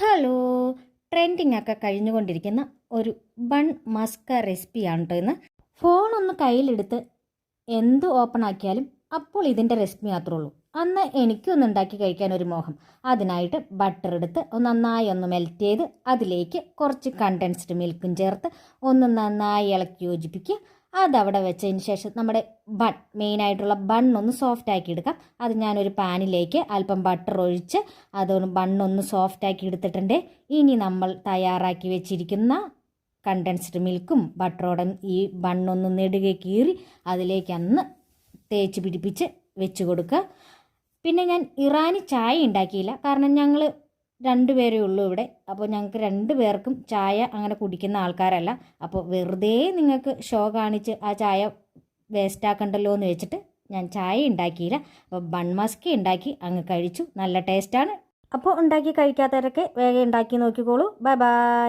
Hello. Trending ഒക്കെ കഴിഞ്ഞുകൊണ്ടിരിക്കുന്ന ഒരു bun Musca റെസിപ്പിയാണ് കേട്ടോ ഇന്ന്. ഫോണൊന്ന് കയ്യിലെടുത്ത് എന്ത് ഓപ്പൺ ആക്കിയാലും അപ്പോൾ ഇതിന്റെ റെസിപ്പി മാത്രമേ ഉള്ളൂ. അന്ന് എനിക്കൊന്ന് ഉണ്ടാക്കി കഴിക്കാൻ ഒരു മോഹം. അതിനായിട്ട് ബട്ടർ എടുത്ത് ഒന്ന് നന്നായി ഒന്ന് മെൽറ്റ് ചെയ്ത് അതിലേക്ക് കുറച്ച് കണ്ടൻസ്ഡ് മിൽക്കും ചേർത്ത് ഒന്ന് നന്നായി ഇളക്കി യോജിപ്പിക്കുക. അതവിടെ വെച്ചതിന് ശേഷം നമ്മുടെ ബൺ മെയിനായിട്ടുള്ള ബൺ ഒന്ന് സോഫ്റ്റ് ആക്കി എടുക്കാം. അത് ഞാനൊരു പാനിലേക്ക് അല്പം ബട്ടർ ഒഴിച്ച് അതൊന്ന് ബണ്ണൊന്ന് സോഫ്റ്റ് ആക്കി എടുത്തിട്ടുണ്ട്. ഇനി നമ്മൾ തയ്യാറാക്കി വെച്ചിരിക്കുന്ന കണ്ടൻസ്ഡ് മിൽക്കും ബട്ടറോടും ഈ ബണ്ണൊന്ന് നെടുകെ കീറി അതിലേക്ക് അന്ന് തേച്ച് പിടിപ്പിച്ച് വെച്ച് കൊടുക്കുക. പിന്നെ ഞാൻ ഇറാനി ചായ ഉണ്ടാക്കിയില്ല. കാരണം ഞങ്ങൾ രണ്ടുപേരേ ഉള്ളൂ ഇവിടെ. അപ്പോൾ ഞങ്ങൾക്ക് രണ്ട് പേർക്കും ചായ അങ്ങനെ കുടിക്കുന്ന ആൾക്കാരല്ല. അപ്പോൾ വെറുതെ നിങ്ങൾക്ക് ഷോ കാണിച്ച് ആ ചായ വേസ്റ്റാക്കണ്ടല്ലോ എന്ന് വെച്ചിട്ട് ഞാൻ ചായ ഉണ്ടാക്കിയില്ല. അപ്പോൾ ബൺ മസ്ക് ഉണ്ടാക്കി അങ്ങ് കഴിച്ചു. നല്ല ടേസ്റ്റാണ്. അപ്പോൾ ഉണ്ടാക്കി കഴിക്കാത്തവരൊക്കെ വേഗം ഉണ്ടാക്കി നോക്കിക്കോളൂ. Bye bye.